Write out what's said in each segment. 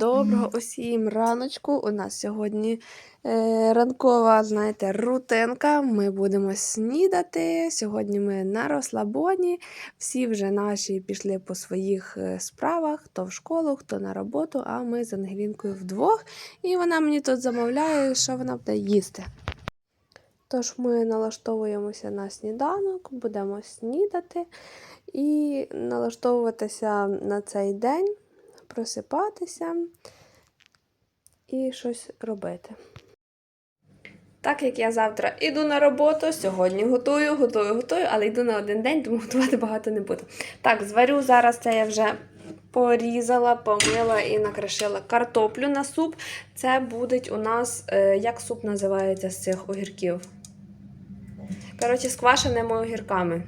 Доброго усім раночку. У нас сьогодні е, ранкова, знаєте, рутинка. Ми будемо снідати. Сьогодні ми на розслабоні. Всі вже наші пішли по своїх е, справах, хто в школу, хто на роботу, а ми з Ангелінкою вдвох. І вона мені тут замовляє, що вона буде їсти. Тож ми налаштовуємося на сніданок, будемо снідати і налаштовуватися на цей день просипатися і щось робити. Так як я завтра йду на роботу, сьогодні готую, готую, готую, але йду на один день, тому готувати багато не буду. Так, зварю зараз це я вже порізала, помила і накришила картоплю на суп. Це буде у нас, е, як суп називається з цих огірків? Коротше, з огірками.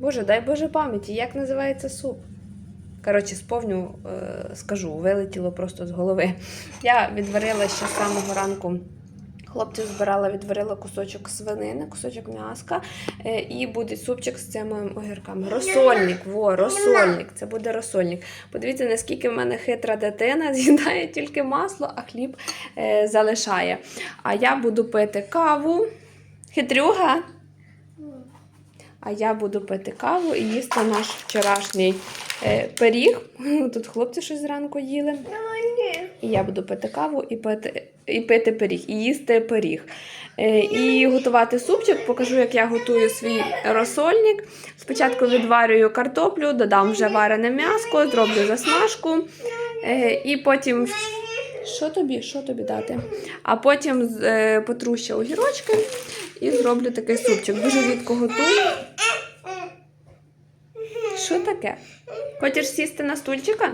Боже, дай Боже пам'яті, як називається суп? Коротше, сповню, е, скажу, вилетіло просто з голови. Я відварила ще з самого ранку. Хлопців збирала, відварила кусочок свинини, кусочок м'яска, е, і буде супчик з цими огірками. Розсольник, во, розсольник. Це буде розсольник. Подивіться, наскільки в мене хитра дитина з'їдає тільки масло, а хліб е, залишає. А я буду пити каву. Хитрюга. А я буду пити каву і їсти наш вчорашній е, пиріг. Тут хлопці щось зранку їли. І я буду пити каву і пити, і пити пиріг, і їсти пиріг. Е, і готувати супчик. Покажу, як я готую свій розсольник. Спочатку відварюю картоплю, додам вже варене м'яско, зроблю засмажку. Е, і потім. Що тобі? Що тобі дати? А потім е, потру ще огірочки і зроблю такий супчик. Дуже рідко готую. Що таке? Хочеш сісти на стульчика?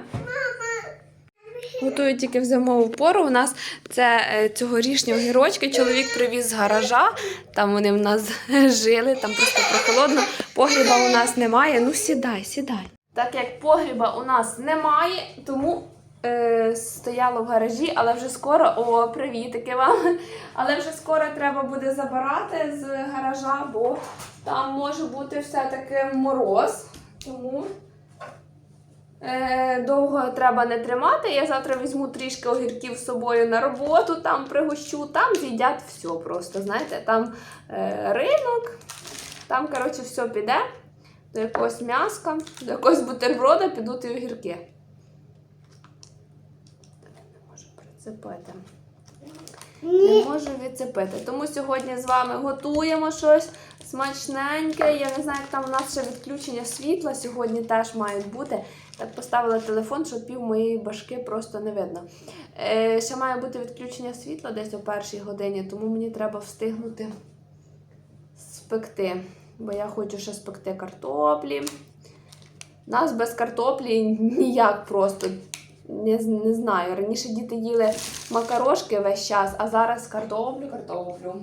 Готую тільки в зимову пору. У нас це е, цьогорічні огірочки. Чоловік привіз з гаража, там вони в нас жили, там просто прохолодно. Погріба у нас немає. Ну сідай, сідай. Так як погріба у нас немає, тому е, стояло в гаражі, але вже скоро, о, привітики вам. Але вже скоро треба буде забирати з гаража, бо там може бути все-таки мороз. Тому е, довго треба не тримати. Я завтра візьму трішки огірків з собою на роботу, там пригощу, там з'їдять все просто. Знаєте, там е, ринок, там, коротше, все піде. До якогось м'яска, до якогось бутерброда підуть і огірки. Не можу прицепити. Не можу відцепити. Тому сьогодні з вами готуємо щось смачненьке. Я не знаю, як там у нас ще відключення світла сьогодні теж мають бути. Так поставила телефон, щоб пів моєї башки просто не видно. Е, ще має бути відключення світла десь о першій годині, тому мені треба встигнути спекти. Бо я хочу ще спекти картоплі. Нас без картоплі ніяк просто. Не, не знаю. Раніше діти їли макарошки весь час, а зараз картоплю, картоплю.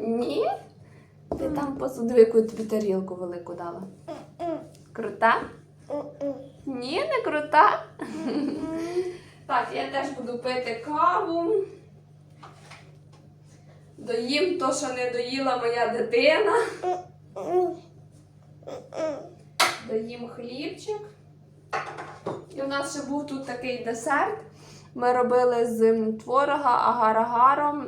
Ні? Ти там посуди, яку я тобі тарілку велику дала. Крута? Ні, не крута. Так, я теж буду пити каву. Доїм то, що не доїла моя дитина. Доїм хлібчик. І у нас ще був тут такий десерт. Ми робили з творога, агар-агаром,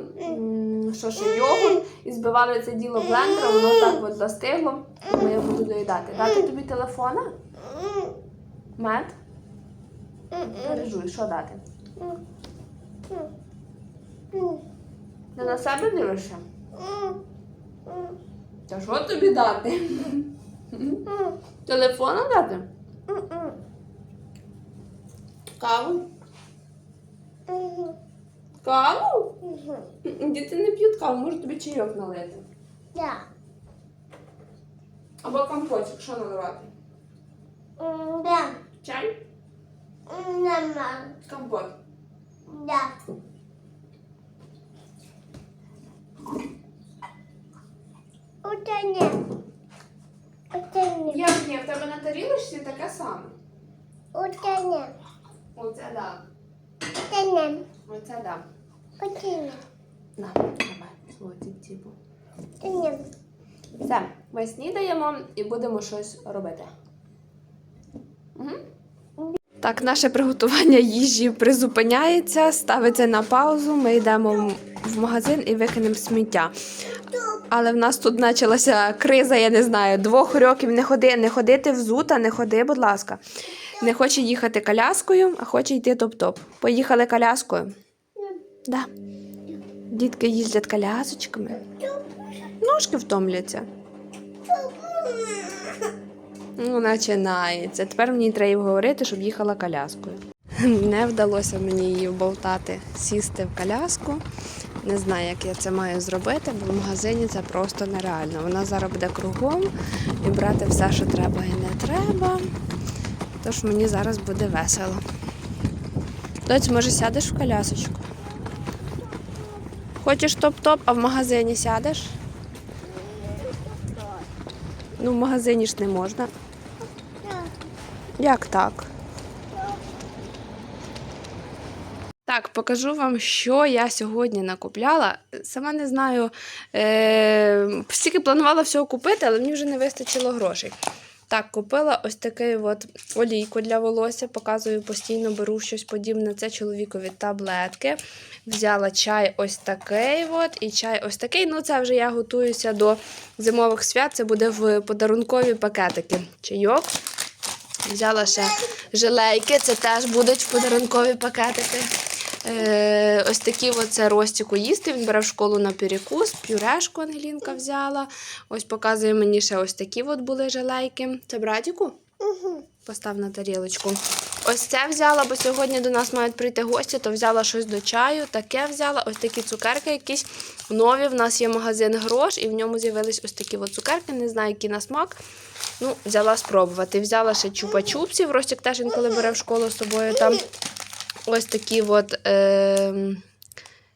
що ще йогурт, і збивали це діло блендером, воно так от застигло. Тому я буду доїдати. Дати тобі телефона? Мед? Бережуй, що дати? Ти на себе дивишся? Та що тобі дати? Телефона дати? Каву? Каву? Діти не п'ють каву, може тобі чайок налити. Да. Або компотик, що наливати? Да. Чай? Мама. Компот. Да. Оце ні. Оце ні. Як ні, в тебе на тарілочці таке саме. Оце ні. Оце да. Оце ні. Оце да. Оце. На, давай, ось типу. Ні. Все, ми снідаємо і будемо щось робити. Так, наше приготування їжі призупиняється, ставиться на паузу. Ми йдемо в- в магазин і викинемо сміття. Але в нас тут почалася криза, я не знаю, двох років не ходи, не ходити взута, не ходи, будь ласка. Не хоче їхати коляскою, а хоче йти топ-топ. Поїхали коляскою. Да. Дітки їздять колясочками. Ножки втомляться. Ну, починається. Тепер мені треба говорити, щоб їхала коляскою. Не вдалося мені її вболтати, сісти в коляску. Не знаю, як я це маю зробити, бо в магазині це просто нереально. Вона зараз буде кругом і брати все, що треба і не треба. Тож мені зараз буде весело. Доць, може, сядеш в колясочку? Хочеш топ-топ, а в магазині сядеш? Ну, в магазині ж не можна. Як так? Так, покажу вам, що я сьогодні накупляла. Сама не знаю, е- стільки планувала всього купити, але мені вже не вистачило грошей. Так, купила ось такий от олійку для волосся, показую постійно, беру щось подібне. Це чоловікові таблетки. Взяла чай ось такий от, і чай ось такий. Ну, це вже я готуюся до зимових свят. Це буде в подарункові пакетики. Чайок. Взяла ще жилейки, це теж будуть в подарункові пакетики. Е, ось такі от це Ростіку їсти. Він бере в школу на перекус, пюрешку Ангелінка взяла. Ось показує мені ще ось такі от були жилейки. Це братіку? Угу. Постав на тарілочку. Ось це взяла, бо сьогодні до нас мають прийти гості, то взяла щось до чаю. Таке взяла, ось такі цукерки якісь нові. В нас є магазин грош, і в ньому з'явились ось такі от цукерки, не знаю, які на смак. Ну, взяла спробувати. Взяла ще чупа-чупсів. Ростік теж він коли бере в школу з собою там. Ось такі от е,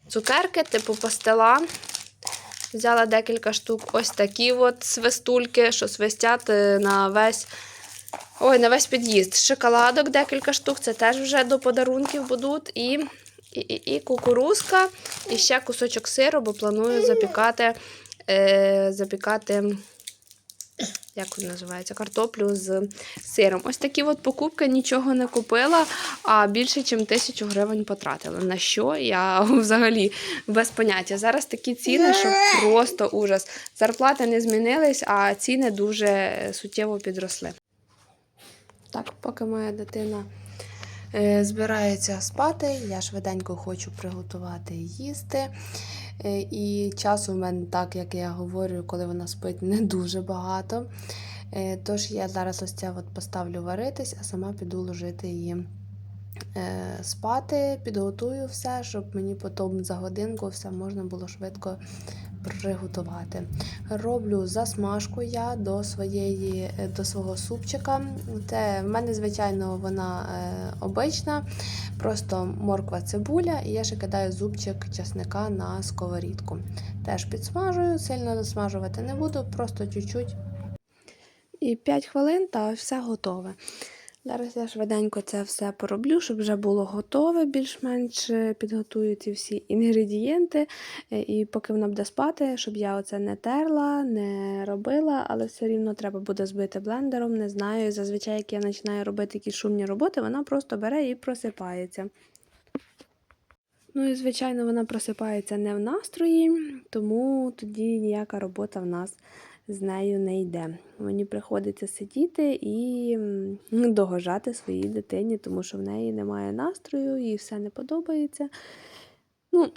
цукерки, типу пастила. Взяла декілька штук. Ось такі от свистульки, що свистять е, на весь. Ой, на весь під'їзд. Шоколадок декілька штук, це теж вже до подарунків будуть. І, і, і, і кукурузка, і ще кусочок сиру, бо планую запікати, е, запікати як він називається, картоплю з сиром. Ось такі от покупки нічого не купила, а більше, ніж тисячу гривень потратила. На що я взагалі без поняття. Зараз такі ціни, що просто ужас. Зарплати не змінились, а ціни дуже суттєво підросли. Так, поки моя дитина е, збирається спати, я швиденько хочу приготувати їсти. Е, І часу в мене, так як я говорю, коли вона спить, не дуже багато. Е, Тож я зараз ось це от поставлю варитись, а сама піду ложити її е, спати, підготую все, щоб мені потім за годинку все можна було швидко приготувати. Роблю засмажку я до своєї е, до свого супчика. Це в мене, звичайно, вона е, обична, просто морква цибуля, і я ще кидаю зубчик чесника на сковорідку. Теж підсмажую, сильно досмажувати не буду, просто чуть-чуть. І 5 хвилин та все готове. Зараз я швиденько це все пороблю, щоб вже було готове, більш-менш е, підготую ці всі інгредієнти. Е, І поки вона буде спати, щоб я оце не терла, не робила, але все рівно треба буде збити блендером. Не знаю. Зазвичай, як я починаю робити якісь шумні роботи, вона просто бере і просипається. Ну і, звичайно, вона просипається не в настрої, тому тоді ніяка робота в нас з нею не йде. Мені приходиться сидіти і м, догоджати своїй дитині, тому що в неї немає настрою, їй все не подобається. Ну,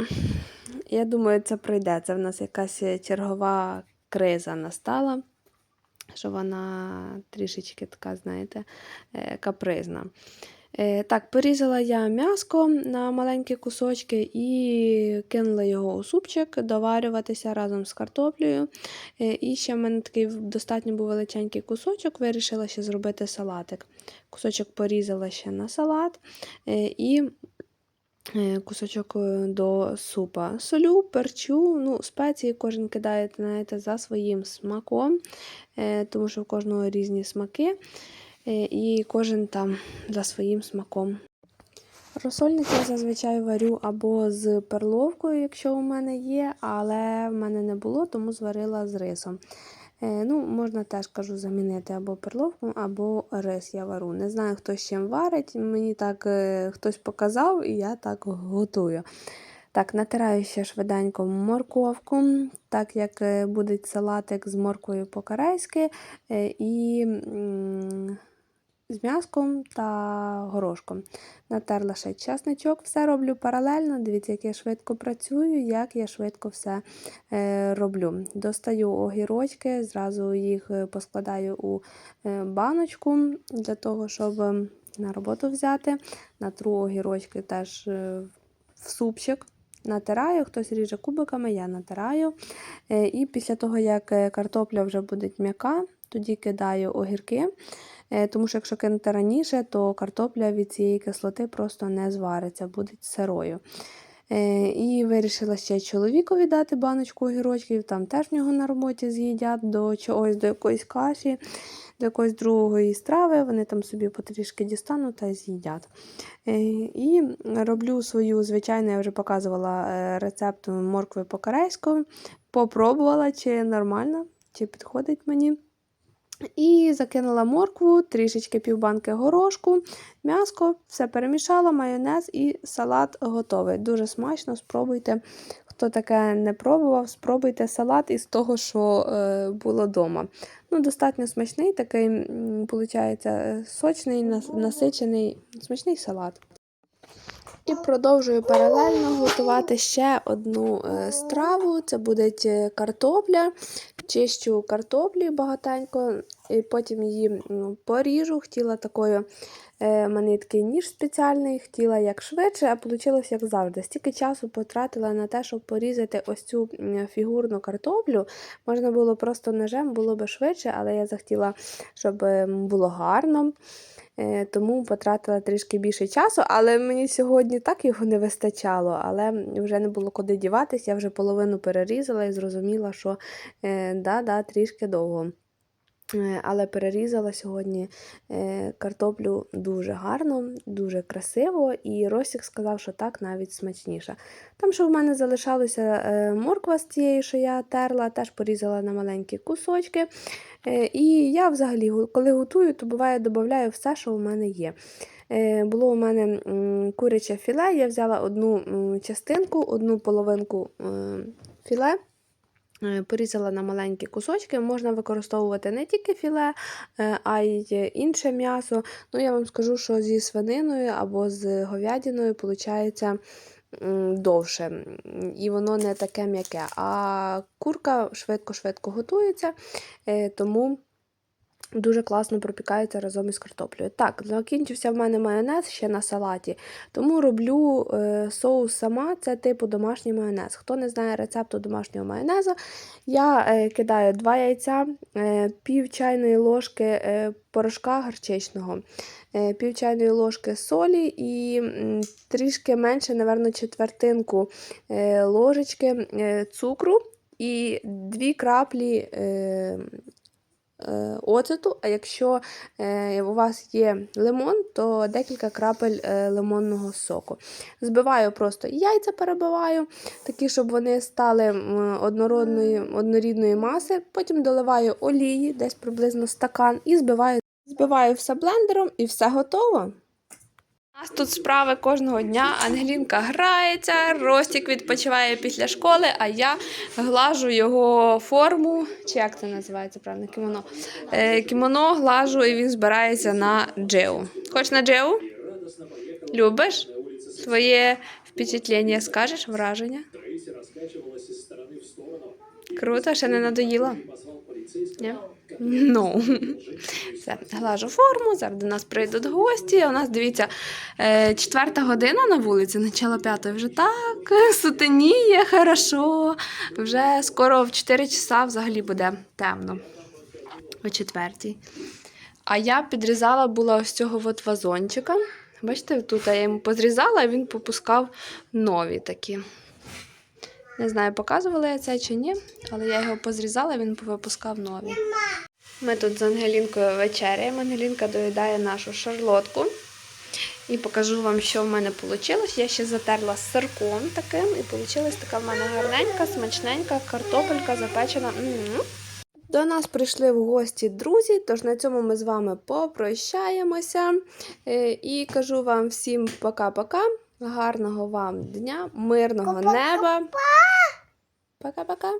я думаю, це пройде. Це в нас якась чергова криза настала, що вона трішечки така, знаєте, е, капризна. Е, Так, порізала я м'яско на маленькі кусочки і кинула його у супчик доварюватися разом з картоплею. Е, І ще в мене такий достатньо був величенький кусочок, вирішила ще зробити салатик. Кусочок порізала ще на салат е, і кусочок до супа. Солю, перчу, ну, спеції кожен кидає знаєте, за своїм смаком, тому що в кожного різні смаки. Е, І кожен там за своїм смаком. Розсольник я зазвичай варю або з перловкою, якщо у мене є, але в мене не було, тому зварила з рисом. Е, ну, можна теж кажу замінити або перловку, або рис я вару. Не знаю, хто з чим варить. Мені так е, хтось показав, і я так готую. Так, натираю ще швиденько морковку, так як буде салатик з морквою по-корейськи і з м'яском та горошком. Натерла ще чесничок, все роблю паралельно. Дивіться, як я швидко працюю, як я швидко все е, роблю. Достаю огірочки, зразу їх е, поскладаю у е, баночку для того, щоб на роботу взяти. Натру огірочки теж в супчик. Натираю, хтось ріже кубиками, я натираю. І після того, як картопля вже буде м'яка, тоді кидаю огірки. Е, Тому що якщо кинути раніше, то картопля від цієї кислоти просто не звариться, буде сирою. Е, І вирішила ще чоловікові дати баночку огірочків, там теж в нього на роботі з'їдять до чогось, до якоїсь каші, до якоїсь другої страви. Вони там собі потрішки дістануть та з'їдять. Е, І роблю свою, звичайно, я вже показувала рецепт моркви по-корейську. Попробувала, чи нормально, чи підходить мені. І закинула моркву, трішечки півбанки горошку, м'яско, все перемішала, майонез і салат готовий. Дуже смачно, спробуйте. Хто таке не пробував, спробуйте салат із того, що е, було вдома. Ну, достатньо смачний, такий, виходить, сочний, насичений, смачний салат. І продовжую паралельно готувати ще одну е, страву. Це буде е, картопля. Чищу картоплі багатенько, і потім її ну, поріжу. Хотіла такою, е, мене ніж спеціальний, хотіла як швидше, а вийшло як завжди. Стільки часу потратила на те, щоб порізати ось цю фігурну картоплю. Можна було просто ножем, було би швидше, але я захотіла, щоб е, було гарно. Е, Тому потратила трішки більше часу, але мені сьогодні так його не вистачало, але вже не було куди діватись, я вже половину перерізала і зрозуміла, що е, да-да, трішки довго. Е, Але перерізала сьогодні е, картоплю дуже гарно, дуже красиво, і Росік сказав, що так навіть смачніше. Там, що в мене залишалася е, морква з тією, що я терла, теж порізала на маленькі кусочки. І я взагалі, коли готую, то буває додаю все, що у мене є. Було у мене куряче філе, я взяла одну частинку, одну половинку філе. Е, Порізала на маленькі кусочки, можна використовувати не тільки філе, е, а й інше м'ясо. Ну, я вам скажу, що зі свининою або з говядиною виходить довше, і воно не таке м'яке. А курка швидко-швидко готується, е, тому дуже класно пропікається разом із картоплею. Так, закінчився в мене майонез ще на салаті, тому роблю е, соус сама, це типу домашній майонез. Хто не знає рецепту домашнього майонезу, я е, кидаю 2 яйця, е, пів чайної ложки порошка гарчичного, пів чайної ложки солі і трішки менше, напевно, четвертинку ложечки цукру і дві краплі. Оцету, а якщо е, у вас є лимон, то декілька крапель е, лимонного соку. Збиваю просто яйця перебиваю, такі, щоб вони стали однородної, однорідної маси. Потім доливаю олії, десь приблизно стакан, і збиваю. Збиваю все блендером і все готово. Нас тут справи кожного дня. Ангелінка грається, Ростік відпочиває після школи, а я глажу його форму. Чи як це називається правильно? Кімоно. Е, кімоно глажу і він збирається на джеу. Хочеш на джеу? Любиш? Своє впечатлення скажеш, враження? Круто, ще не надоїло? Ні? Ну. Все, глажу форму, зараз до нас прийдуть гості. У нас, дивіться, е, четверта година на вулиці, начало п'ятої, вже так сутеніє, хорошо. Вже скоро в 4 часа взагалі буде темно. О четвертій. А я підрізала була ось цього от вазончика. Бачите, тут я йому позрізала, а він попускав нові такі. Не знаю, показувала я це чи ні, але я його позрізала, він випускав нові. Ми тут з Ангелінкою вечеряємо. Ангелінка доїдає нашу шарлотку. І покажу вам, що в мене вийшло. Я ще затерла сирком таким, і вийшла така в мене гарненька, смачненька картопелька запечена. До нас прийшли в гості друзі, тож на цьому ми з вами попрощаємося. Е, І кажу вам всім пока-пока. Гарного вам дня, мирного неба. Пока-пока.